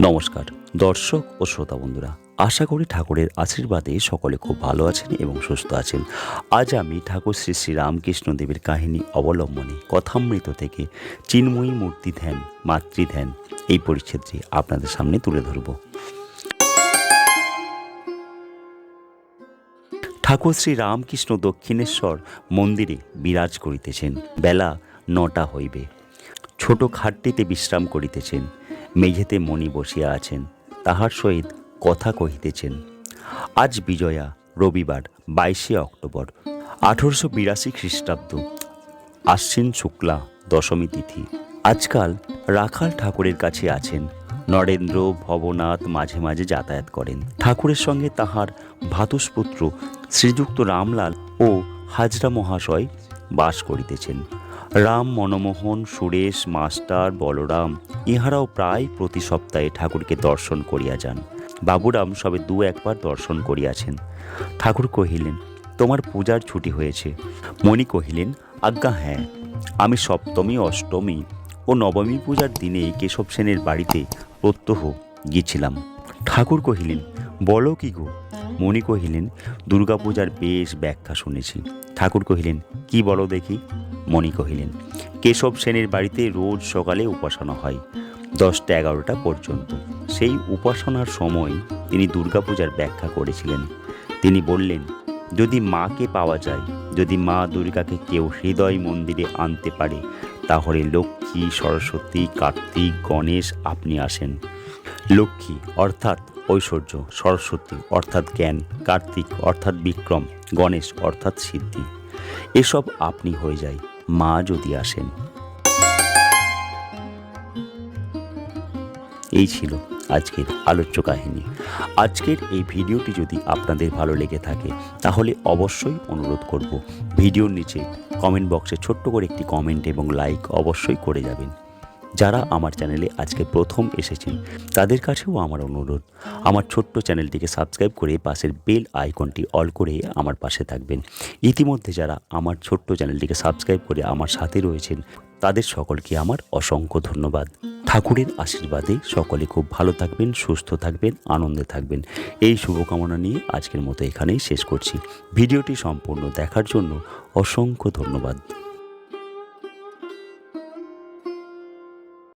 নমস্কার, দর্শক ও শ্রোতা বন্ধুরা, আশা করি ঠাকুরের আশীর্বাদে সকলে খুব ভালো আছেন এবং সুস্থ আছেন। আজ আমি ঠাকুর শ্রী শ্রী রামকৃষ্ণ দেবের কাহিনী অবলম্বনে কথামৃত থেকে চিন্ময়ী মূর্তি ধ্যান মাতৃধ্যান এই পরিচ্ছেদটি আপনাদের সামনে তুলে ধরব। ঠাকুর শ্রী রামকৃষ্ণ দক্ষিণেশ্বর মন্দিরে বিরাজ করিতেছেন। বেলা নটা হইবে। ছোট খাটটিতে বিশ্রাম করিতেছেন। মেঝেতে মণি বসিয়া আছেন, তাহার সহিত কথা কহিতেছেন, আজ বিজয়া, রবিবার, বাইশে অক্টোবর, আঠেরোশো বিরাশি খ্রিস্টাব্দ আশ্বিন শুক্লা দশমী তিথি। আজকাল রাখাল ঠাকুরের কাছে আছেন, নরেন্দ্র ভবনাথ মাঝে মাঝে যাতায়াত করেন। ঠাকুরের সঙ্গে তাহার ভাতুষপুত্র শ্রীযুক্ত রামলাল ও হাজরা মহাশয় বাস করিতেছেন। রাম, মনমোহন, সুরেশ, মাস্টার, বলরাম, ইহারাও প্রায় প্রতি সপ্তাহে ঠাকুরকে দর্শন করিয়া যান। বাবুরাম সবে দু একবার দর্শন করিয়াছেন। ঠাকুর কহিলেন, তোমার পূজার ছুটি হয়েছে। মণি কহিলেন, আজ্ঞা হ্যাঁ। আমি সপ্তমী, অষ্টমী ও নবমী পূজার দিনে কেশব সেনের বাড়িতে প্রত্যহ গিয়েছিলাম। ঠাকুর কহিলেন, বলো কি গো? মণি কহিলেন, দুর্গাপূজার বেশ ব্যাখ্যা শুনেছি। ঠাকুর কহিলেন, কি বলো দেখি? মণি কহিলেন, কেশব সেনের বাড়িতে রোজ সকালে উপাসনা হয়, দশটা এগারোটা পর্যন্ত। সেই উপাসনার সময় তিনি দুর্গাপূজার ব্যাখ্যা করেছিলেন। তিনি বললেন, যদি মাকে পাওয়া যায়, যদি মা দুর্গাকে কেউ হৃদয় মন্দিরে আনতে পারে, তাহলে লক্ষ্মী, সরস্বতী, কার্তিক, গণেশ আপনি আসেন। লক্ষ্মী অর্থাৎ ঐশ্বর্য, সরস্বতী অর্থাৎ জ্ঞান, কার্তিক অর্থাৎ বিক্রম, গণেশ অর্থাৎ সিদ্ধি। এসব আপনি হয়ে যায়। মা যদি আসেন। এই ছিল আজকের আলোচ্য কাহিনী। আজকের এই ভিডিওটি যদি আপনাদের ভালো লেগে থাকে, তাহলে অবশ্যই অনুরোধ করব, ভিডিওর নিচে কমেন্ট বক্সে ছোট্ট করে একটি কমেন্ট এবং লাইক অবশ্যই করে যাবেন। যারা আমার চ্যানেলে আজকে প্রথম এসেছেন, তাদের কাছেও আমার অনুরোধ। আমার ছোট্ট চ্যানেলটিকে সাবস্ক্রাইব করে পাশের বেল আইকনটি অল করে আমার পাশে থাকবেন। ইতিমধ্যে যারা আমার ছোট্ট চ্যানেলটিকে সাবস্ক্রাইব করে আমার সাথে রয়েছেন, তাদের সকলকে আমার অসংখ্য ধন্যবাদ। ঠাকুরের আশীর্বাদে সকলে খুব ভালো থাকবেন, সুস্থ থাকবেন, আনন্দে থাকবেন। এই শুভকামনা নিয়ে আজকের মতো এখানেই শেষ করছি। ভিডিওটি সম্পূর্ণ দেখার জন্য অসংখ্য ধন্যবাদ।